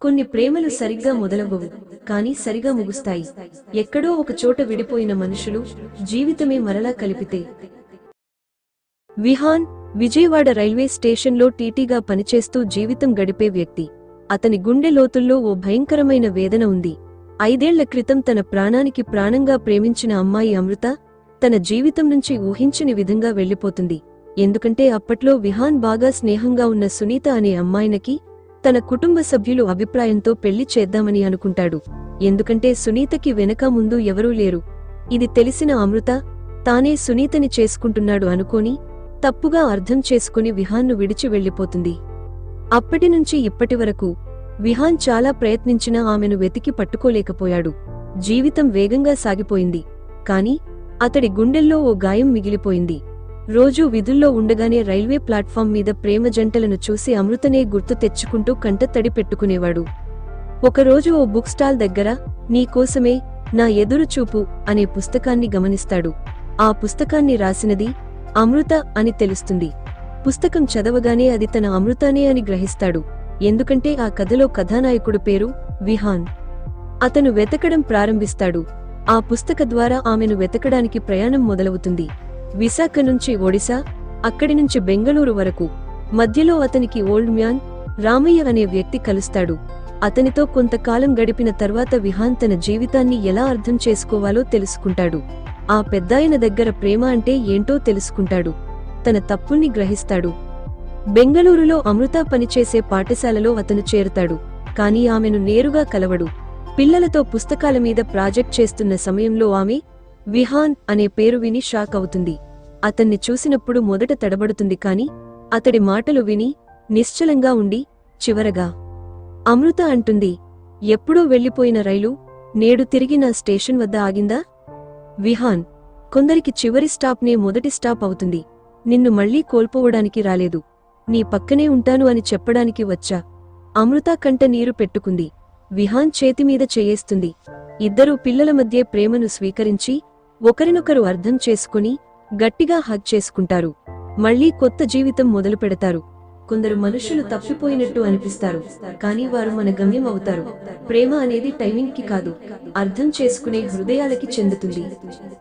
కొన్ని ప్రేమలు సరిగ్గా మొదలవ్వవు కానీ సరిగా ముగుస్తాయి. ఎక్కడో ఒక చోట విడిపోయిన మనుషులు జీవితమే మరలా కలిపితే. విహాన్ విజయవాడ రైల్వే స్టేషన్లో టీటీగా పనిచేస్తూ జీవితం గడిపే వ్యక్తి. అతని గుండె లోతుల్లో ఓ భయంకరమైన వేదన ఉంది. ఐదేళ్ళ క్రితం తన ప్రాణానికి ప్రాణంగా ప్రేమించిన అమ్మాయి అమృత తన జీవితం నుంచి ఊహించని విధంగా వెళ్ళిపోతుంది ఎందుకంటే అప్పట్లో విహాన్ బాగా స్నేహంగా ఉన్న సునీత అనే అమ్మాయినకి తన కుటుంబ సభ్యులు అభిప్రాయంతో పెళ్ళి చేద్దామని అనుకుంటాడు. ఎందుకంటే సునీతకి వెనక ముందు ఎవరూ లేరు. ఇది తెలిసిన అమృత తానే సునీతని చేసుకుంటున్నాడు అనుకోని తప్పుగా అర్థం చేసుకుని విహాన్ను విడిచి వెళ్ళిపోతుంది అప్పటినుంచి ఇప్పటివరకు విహాన్ చాలా ప్రయత్నించినా ఆమెను వెతికి పట్టుకోలేకపోయాడు. జీవితం వేగంగా సాగిపోయింది. కాని అతడి గుండెల్లో ఓ గాయం మిగిలిపోయింది. రోజూ విధుల్లో ఉండగానే రైల్వే ప్లాట్ఫామ్ మీద ప్రేమ జంటలను చూసి అమృతనే గుర్తు తెచ్చుకుంటూ కంటతడి పెట్టుకునేవాడు. ఒకరోజు ఓ బుక్ స్టాల్ దగ్గర నీకోసమే నా ఎదురు చూపు అనే పుస్తకాన్ని గమనిస్తాడు. ఆ పుస్తకాన్ని రాసినది అమృత అని తెలుస్తుంది. పుస్తకం చదవగానే అది తన అమృతానే అని గ్రహిస్తాడు. ఎందుకంటే ఆ కథలో కథానాయకుడు పేరు విహాన్. అతను వెతకడం ప్రారంభిస్తాడు. ఆ పుస్తక ద్వారా ఆమెను వెతకడానికి ప్రయాణం మొదలవుతుంది. విశాఖ నుంచి ఒడిశా అక్కడి నుంచి బెంగళూరు వరకు. మధ్యలో అతనికి ఓల్డ్ మ్యాన్ రామయ్య అనే వ్యక్తి కలుస్తాడు. అతనితో కొంతకాలం గడిపిన తర్వాత విహాన్ తన జీవితాన్ని ఎలా అర్థం చేసుకోవాలో తెలుసుకుంటాడు. ఆ పెద్దాయన దగ్గర ప్రేమ అంటే ఏంటో తెలుసుకుంటాడు. తన తప్పుల్ని గ్రహిస్తాడు. బెంగళూరులో అమృత పనిచేసే పాఠశాలలో అతను చేరుతాడు. కాని ఆమెను నేరుగా కలవడు. పిల్లలతో పుస్తకాల మీద ప్రాజెక్ట్ చేస్తున్న సమయంలో ఆమె విహాన్ అనే పేరు విని షాక్ అవుతుంది. అతన్ని చూసినప్పుడు మొదట తడబడుతుంది కాని అతడి మాటలు విని నిశ్చలంగా ఉండి చివరగా అమృత అంటుంది ఎప్పుడో వెళ్ళిపోయిన రైలు నేడు తిరిగి నా స్టేషన్ వద్ద ఆగిందా? విహాన్ కొందరికి చివరి స్టాప్నే మొదటి స్టాప్ అవుతుంది. నిన్ను మళ్ళీ కోల్పోవడానికి రాలేదు. నీ పక్కనే ఉంటాను అని చెప్పడానికి వచ్చా అమృత కంట నీరు పెట్టుకుంది. విహాన్ చేతిమీద చేయేస్తుంది. ఇద్దరూ పిల్లల మధ్య ప్రేమను స్వీకరించి ఒకరినొకరు అర్థం చేసుకుని గట్టిగా హగ్ చేసుకుంటారు. మళ్ళీ కొత్త జీవితం మొదలు పెడతారు. కొందరు మనుషులు తప్పిపోయినట్టు అనిపిస్తారు. కానీ వారు మన గమ్యం అవుతారు. ప్రేమ అనేది టైమింగ్కి కాదు. అర్థం చేసుకునే హృదయాలకి చెందుతుంది.